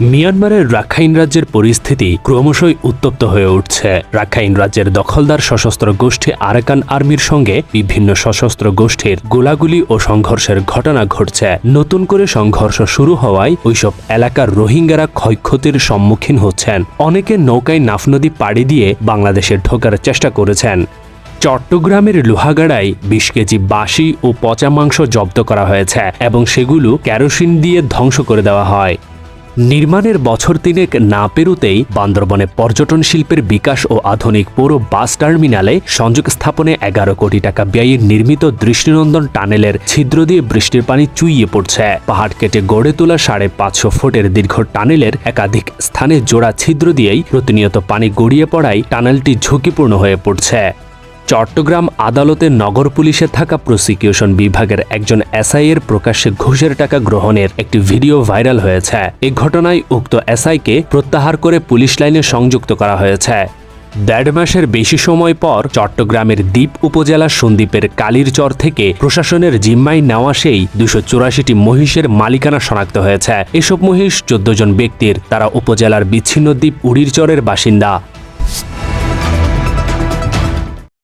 মিয়ানমারের রাখাইন রাজ্যের পরিস্থিতি ক্রমশই উত্তপ্ত হয়ে উঠছে। রাখাইন রাজ্যের দখলদার সশস্ত্র গোষ্ঠী আরাকান আর্মির সঙ্গে বিভিন্ন সশস্ত্র গোষ্ঠীর গোলাগুলি ও সংঘর্ষের ঘটনা ঘটছে। নতুন করে সংঘর্ষ শুরু হওয়ায় ওইসব এলাকার রোহিঙ্গারা ক্ষয়ক্ষতির সম্মুখীন হচ্ছেন। অনেকে নৌকায় নাফ নদী পাড়ি দিয়ে বাংলাদেশে ঢোকার চেষ্টা করেছেন। চট্টগ্রামের লোহাগাড়ায় বিশ কেজি বাসি ও পচা মাংস জব্দ করা হয়েছে এবং সেগুলো ক্যারোসিন দিয়ে ধ্বংস করে দেওয়া হয়। নির্মাণের বছর তিনেক না পেরুতেই বান্দরবনে পর্যটন শিল্পের বিকাশ ও আধুনিক পৌর বাস টার্মিনালে সংযোগ স্থাপনে এগারো কোটি টাকা ব্যয়ে নির্মিত দৃষ্টিনন্দন টানেলের ছিদ্র দিয়ে বৃষ্টির পানি চুইয়ে পড়ছে। পাহাড় কেটে গড়ে তোলা সাড়ে পাঁচশো ফুটের দীর্ঘ টানেলের একাধিক স্থানে জোড়া ছিদ্র দিয়েই প্রতিনিয়ত পানি গড়িয়ে পড়ায় টানেলটি ঝুঁকিপূর্ণ হয়ে পড়ছে। চট্টগ্রাম আদালতে নগর পুলিশে থাকা প্রসিকিউশন বিভাগের একজন এসআইয়ের প্রকাশ্যে ঘুষের টাকা গ্রহণের একটি ভিডিও ভাইরাল হয়েছে। এই ঘটনায় উক্ত এসআইকে প্রত্যাহার করে পুলিশ লাইনে সংযুক্ত করা হয়েছে। দেড় মাসের বেশি সময় পর চট্টগ্রামের দ্বীপ উপজেলা সন্দ্বীপের কালীরচর থেকে প্রশাসনের জিম্মায় নেওয়া সেই দুশো চুরাশিটি মহিষের মালিকানা শনাক্ত হয়েছে। এসব মহিষ চোদ্দ জন ব্যক্তির, তারা উপজেলার বিচ্ছিন্ন দ্বীপ উড়িরচরের বাসিন্দা।